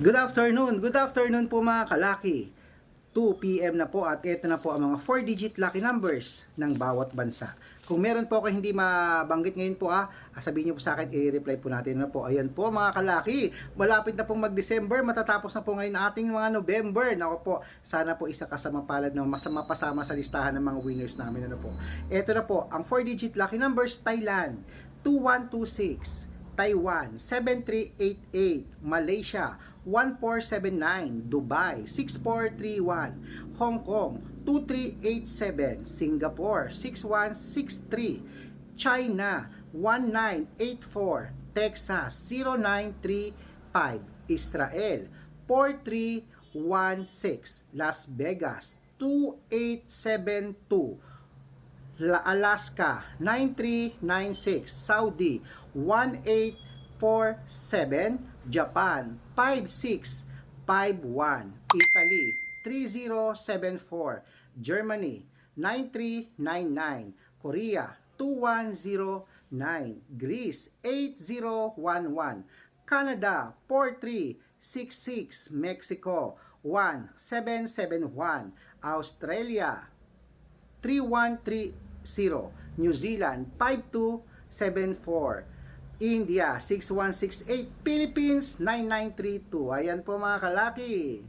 Good afternoon, good afternoon po mga kalaki. 2 p.m. na po at ito na po ang mga 4-digit lucky numbers ng bawat bansa. Kung meron po kayo hindi mabanggit ngayon po ah, sabihin niyo po sa akin, i-reply po natin na po. Ayan po mga kalaki, malapit na pong mag-December, matatapos na po ngayon ating mga November. Nako po, sana po isa ka sa mapalad na masama pasama sa listahan ng mga winners namin. Ano po. Ito na po, ang 4-digit lucky numbers, Thailand, 2126, Taiwan 7388, Malaysia 1479, Dubai 6431, Hong Kong 2387, Singapore 6163, China 1984, Texas 0935, Israel 4316, Las Vegas 2872, La Alaska 9396, Saudi 1847, Japan 5651, Italy 3074, Germany 9399, Korea 2109, Greece 8011, Canada 4366, Mexico 1771, Australia 3130, New Zealand 5274, India 6168, Philippines 9932. Ayan po mga kalaki.